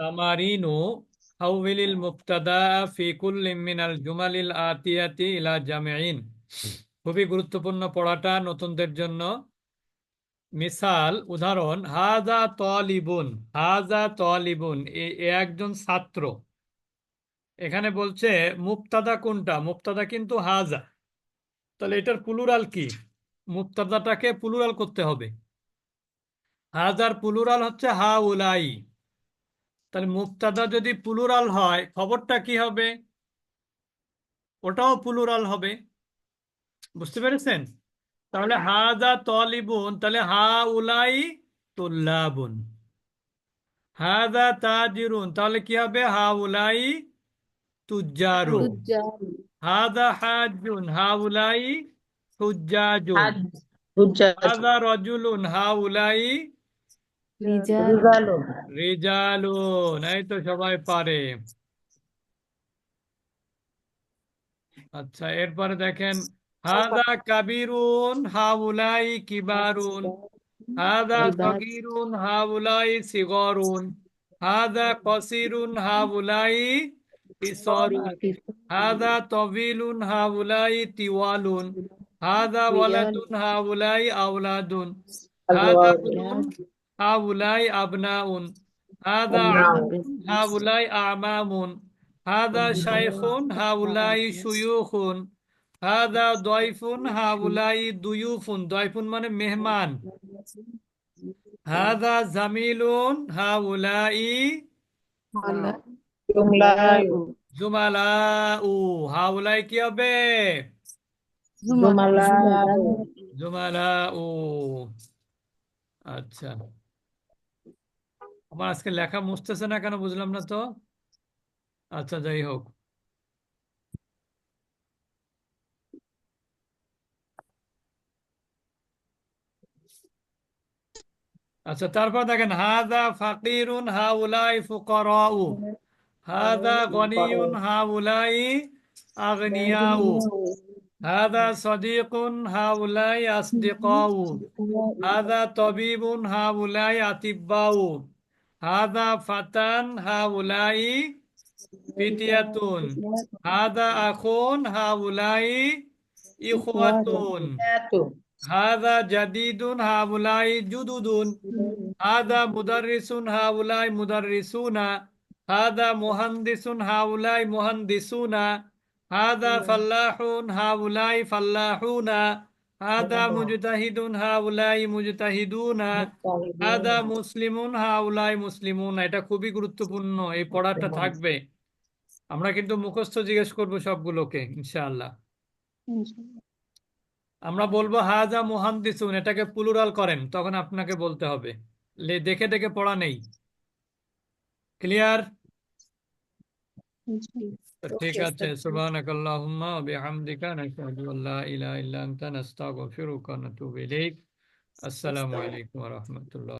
তামারিনু হাউবিলিল মুবতাদা ফি কুল্লিম মিনাল জুমালিল আতিয়াতি ইলা জামিইন খুবই গুরুত্বপূর্ণ পড়াটা নতুনদের জন্য। মিসাল, উদাহরণ, হাজা তলিবুন হাজা তলিবুন এ একজন ছাত্র। এখানে বলছে মুক্তাদা কোনটা? মুক্তাদা কিন্তু হাজা। তাহলে এটার প্লুরাল কি? মুক্তাদাটাকে প্লুরাল করতে হবে। হাজার প্লুরাল হচ্ছে হা উলাই তাহলে মুক্তাদা যদি প্লুরাল হয় খবরটা কি হবে? ওটাও প্লুরাল হবে। বুঝতে পেরেছেন? তাহলে হাজা তলিবুন তাহলে হা উলাই তুল্লাবুন। হাজা তাজিরুন তাহলে কি হবে? হা উলাই তুজ্জারুন। তুজ্জার হাদা হাজুন হাউলাই হুজ্জাজুন হাজ রজুলুন হাউলাই রিজাল রিজালুন রিজালুন এই তো সবাই পারে আচ্ছা এরপরে দেখেন হাদা কাবিরুন হাউলাই কিবারুন হাদা। সগীরুন হাউলাই সিগরুন হাদা কসিরুন হাউলাই কিসরুন হাদা তবিলুন হাউলাই তিওয়ালুন হাদা ওয়ালাদুন হাউলাই আওলাদুন হাদা বুনুন হাউলাই আবনাউন হাদা আমুন হাউলাই আমামুন হাদা শাইখুন হাউলাই শুয়ুখুন হাদা দয়ফুন হাউলাই দুয়ুফুন দয়ফুন মানে মেহমান হাদা জামিলুন হাউলাই জুমলাউ জুমালাউ হাউলাই কি হবে? জুমালাউ জুমালাউ আচ্ছা। আমার আজকে লেখা মুছতেছে না কেন বুঝলাম না তো? আচ্ছা যাই হোক। আচ্ছা তারপর দেখেন হাদা ফাকিরুন হাউলাই ফুকরাউ হাদা গনিয়ুন হাউলাই আগনিয়াউ হাদা সদিকুন হাউলাই আসদিকাউ হাদা তবিবুন হাউলাই আতিব্বাউ। হাদা ফাতান হাউলাই ফিতিয়াতুন হাদা আখুন হাউলাই ইখওয়াতুন হাদা জাদিদুন হাউলাই জুদুদুন হাদা মুদাররিসুন হাউলাই মুদাররিসুনা হাদা মুহান্দিসুন হাউলাই মুহান্দিসুনা হাদা ফাল্লাহুন হাউলাই ফাল্লাহুনা হাদা মুজতাহিদুন হাউলাই মুজতাহিদুনা হাদা মুসলিমুন হাউলাই মুসলিমুন এটা খুবই গুরুত্বপূর্ণ। এই পড়াটা থাকবে। আমরা কিন্তু মুখস্থ জিজ্ঞেস করব সবগুলোকে ইনশাআল্লাহ। আমরা বলব হাজা মুহান্দিসুন এটাকে প্লুরাল করেন তখন আপনাকে বলতে হবে। লে- দেখে দেখে পড়া নেই। ক্লিয়ার ঠিক আছে সুবহানাকাল্লাহুম্মা ওয়া বিহামদিকা নাশহাদু আল্লা ইলাহা ইল্লা আনতা নাস্তাগফিরুকা ওয়া নাতুবু ইলাইক আসসালামু আলাইকুম ওয়া রাহমাতুল্লাহ